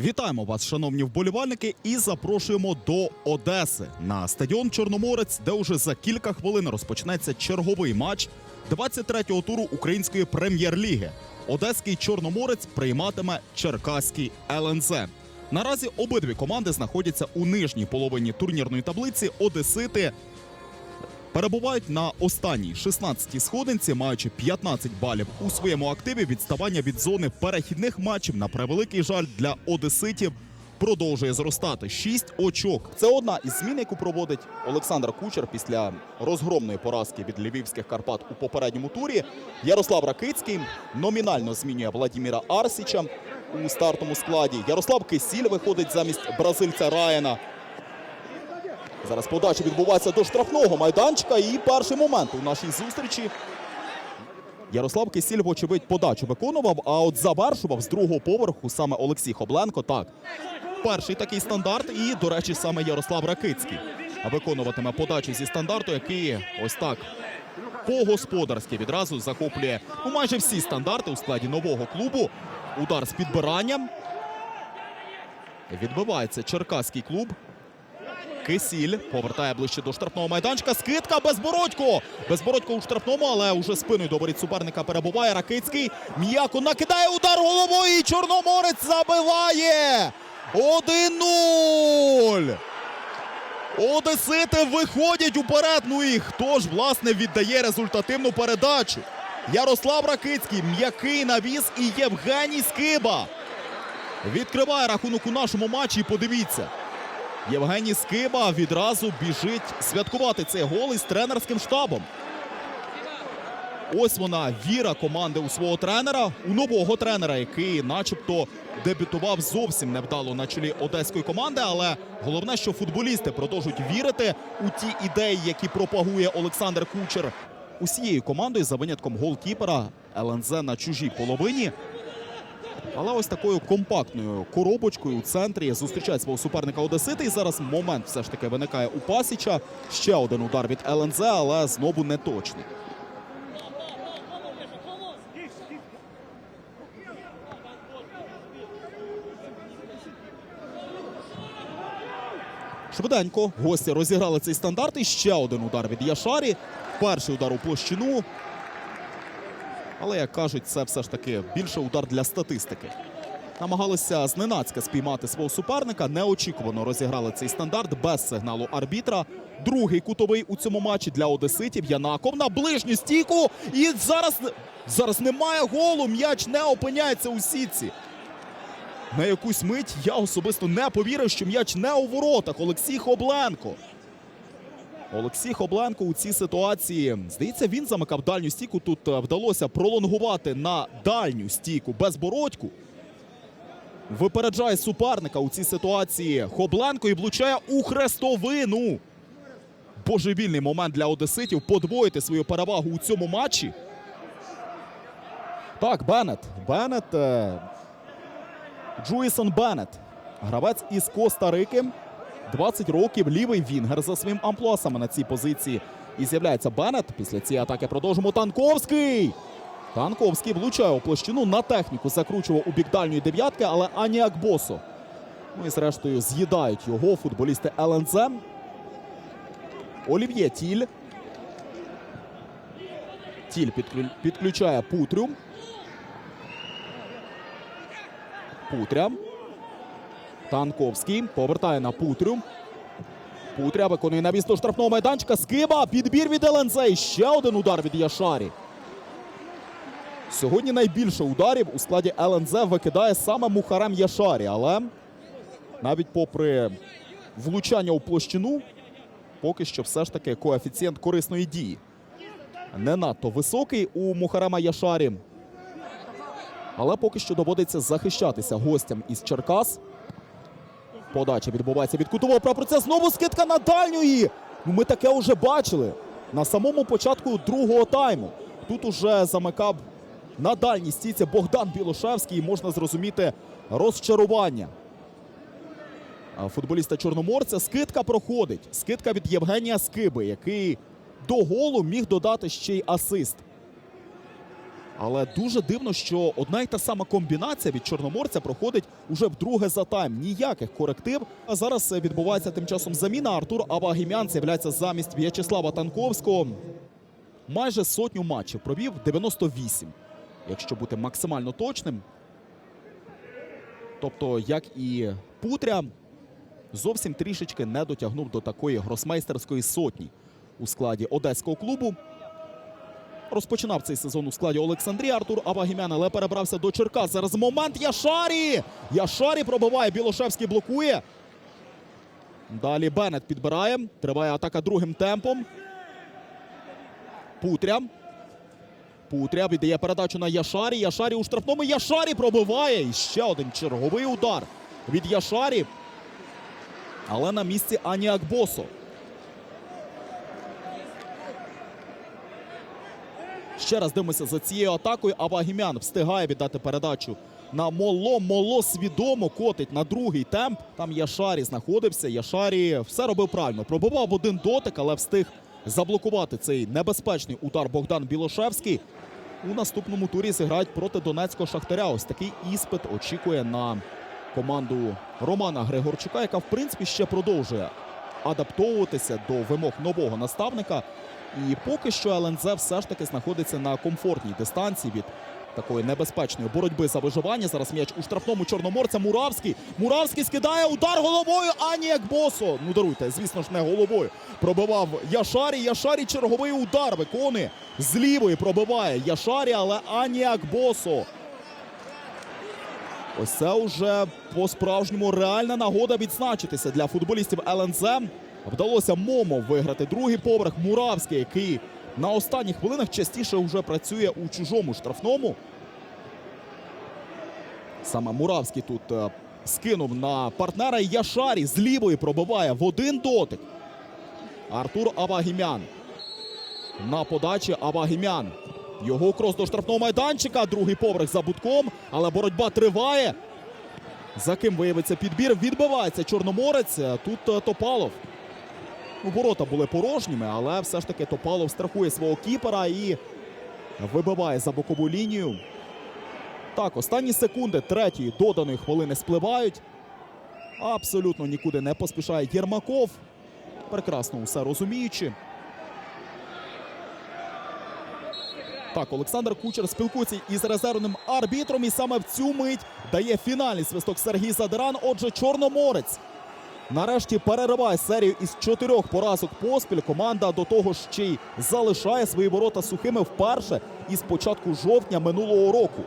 Вітаємо вас, шановні вболівальники, і запрошуємо до Одеси на стадіон Чорноморець, де уже за кілька хвилин розпочнеться черговий матч 23-го туру української прем'єр-ліги. Одеський Чорноморець прийматиме Черкаський ЛНЗ. Наразі обидві команди знаходяться у нижній половині турнірної таблиці. Одесити перебувають на останній 16-й сходинці, маючи 15 балів у своєму активі. Відставання від зони перехідних матчів на превеликий жаль для одеситів продовжує зростати. 6 очок. Це одна із змін, яку проводить Олександр Кучер після розгромної поразки від львівських Карпат у попередньому турі. Ярослав Ракицький номінально змінює Владіміра Арсіча у стартовому складі. Ярослав Кисіль виходить замість бразильця Раєна. Зараз подача відбувається до штрафного майданчика. І перший момент у нашій зустрічі. Ярослав Кисіль, вочевидь, подачу виконував, а от завершував з другого поверху саме Олексій Хобленко. Так, перший такий стандарт. І, до речі, саме Ярослав Ракицький виконуватиме подачу зі стандарту, який ось так по-господарськи відразу захоплює ну, майже всі стандарти у складі нового клубу. Удар з підбиранням. Відбивається черкаський клуб. Кисіль повертає ближче до штрафного майданчика. Скидка Безбородько. Безбородько у штрафному, але уже спиною до суперника перебуває. Ракицький м'яко накидає удар головою. і Чорноморець забиває. 1-0. Одесити виходять уперед. Ну і хто ж власне віддає результативну передачу? Ярослав Ракицький, м'який навіс і Євгеній Скиба. Відкриває рахунок у нашому матчі. І подивіться. Євгеній Скиба відразу біжить святкувати цей гол із тренерським штабом. Ось вона віра команди у свого тренера, у нового тренера, який, начебто, дебютував зовсім невдало на чолі одеської команди. Але головне, що футболісти продовжують вірити у ті ідеї, які пропагує Олександр Кучер. Усією командою за винятком голкіпера ЛНЗ на чужій половині. Але ось такою компактною коробочкою у центрі зустрічає свого суперника Одесити. І зараз момент все ж таки виникає у Пасіча. Ще один удар від ЛНЗ, але знову не точний. Швиденько гості розіграли цей стандарт. І ще один удар від Яшарі. Перший удар у площину. Але, як кажуть, це все ж таки більше удар для статистики. Намагалися зненацька спіймати свого суперника. Неочікувано розіграли цей стандарт без сигналу арбітра. Другий кутовий у цьому матчі для одеситів. Янаков на ближню стійку. І зараз, зараз немає голу. М'яч не опиняється у сітці. На якусь мить я особисто не повірив, що м'яч не у воротах. Олексій Хобленко. Олексій Хобленко у цій ситуації, здається, він замикав дальню стійку. Тут е, вдалося пролонгувати на дальню стійку безбородьку. Випереджає суперника у цій ситуації Хобленко і влучає у хрестовину. Божевільний момент для одеситів подвоїти свою перевагу у цьому матчі. Так, Беннет. Беннет. е, Джуїсон Беннет. Гравець із Коста-Рики. 20 років лівий Вінгер за своїм амплуа на цій позиції. І з'являється Беннет. Після цієї атаки продовжимо Танковський. Танковський влучає у площину на техніку. Закручував у бік дальньої дев'ятки, але ані Акбосо. Ну і зрештою з'їдають його футболісти ЛНЗ. Олів'є Тіль. Тіль підклю- підключає Путрю. Путря. Танковський повертає на Путрю. Путря виконує навіс до штрафного майданчика. Скиба. Підбір від ЛНЗ. Ще один удар від Яшарі. Сьогодні найбільше ударів у складі ЛНЗ викидає саме Мухарем Яшарі. Але навіть попри влучання у площину, поки що все ж таки коефіцієнт корисної дії. Не надто високий у Мухарема Яшарі. Але поки що доводиться захищатися гостям із Черкас. Подача відбувається від кутового прапорця. Знову скидка на дальню. Ну, ми таке вже бачили на самому початку другого тайму. Тут уже замикав на дальній стійці Богдан Білошевський. Можна зрозуміти розчарування. Футболіста Чорноморця скидка проходить. Скидка від Євгенія Скиби, який до голу міг додати ще й асист. Але дуже дивно, що одна й та сама комбінація від чорноморця проходить уже вдруге за тайм. Ніяких коректив. А зараз відбувається тим часом заміна. Артур Абагімян з'являється замість В'ячеслава Танковського. Майже сотню матчів провів 98, якщо бути максимально точним. Тобто, як і Путря, зовсім трішечки не дотягнув до такої гросмейстерської сотні у складі одеського клубу. Розпочинав цей сезон у складі Олександрії Артур Абагімян, але перебрався до Черкас. Зараз момент Яшарі! Яшарі пробиває, Білошевський блокує. Далі Беннет підбирає. Триває атака другим темпом. Путря. Путря віддає передачу на Яшарі. Яшарі у штрафному. Яшарі пробиває. І ще один черговий удар від Яшарі. Але на місці Ані Акбосо. Ще раз дивимося за цією атакою. Авагімян встигає віддати передачу на Моло. Моло свідомо котить на другий темп. Там Яшарі знаходився. Яшарі все робив правильно. Пробував один дотик, але встиг заблокувати цей небезпечний удар Богдан Білошевський. У наступному турі зіграють проти Донецького Шахтаря. Ось такий іспит очікує на команду Романа Григорчука, яка в принципі ще продовжує адаптовуватися до вимог нового наставника. І поки що ЛНЗ все ж таки знаходиться на комфортній дистанції від такої небезпечної боротьби за виживання. Зараз м'яч у штрафному чорноморця. Муравський. Муравський скидає удар головою. Ані як босо. Ну даруйте, звісно ж, не головою. Пробивав Яшарі. Яшарі черговий удар виконує. З лівої пробиває Яшарі, але Аніак Босо. Ось це вже по-справжньому реальна нагода відзначитися для футболістів ЛНЗ. Вдалося Момо виграти другий поверх. Муравський, який на останніх хвилинах частіше вже працює у чужому штрафному. Саме Муравський тут е, скинув на партнера Яшарі з лівої пробиває в один дотик. Артур Авагімян. На подачі Авагімян. Його крос до штрафного майданчика. Другий поверх за будком. Але боротьба триває. За ким виявиться підбір? Відбивається Чорноморець. Тут е, Топалов. Ворота були порожніми, але все ж таки Топалов страхує свого кіпера і вибиває за бокову лінію. Так, останні секунди третьої доданої хвилини спливають. Абсолютно нікуди не поспішає Єрмаков. Прекрасно усе розуміючи. Так, Олександр Кучер спілкується із резервним арбітром. І саме в цю мить дає фінальний свисток Сергій Задиран. Отже, Чорноморець нарешті перериває серію із чотирьох поразок поспіль. Команда до того ж ще й залишає свої ворота сухими вперше із початку жовтня минулого року.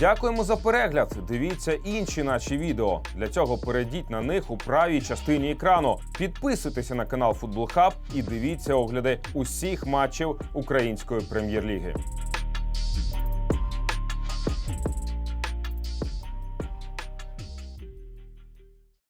Дякуємо за перегляд. Дивіться інші наші відео. Для цього перейдіть на них у правій частині екрану. Підписуйтеся на канал Футбол Хаб і дивіться огляди усіх матчів української прем'єр-ліги.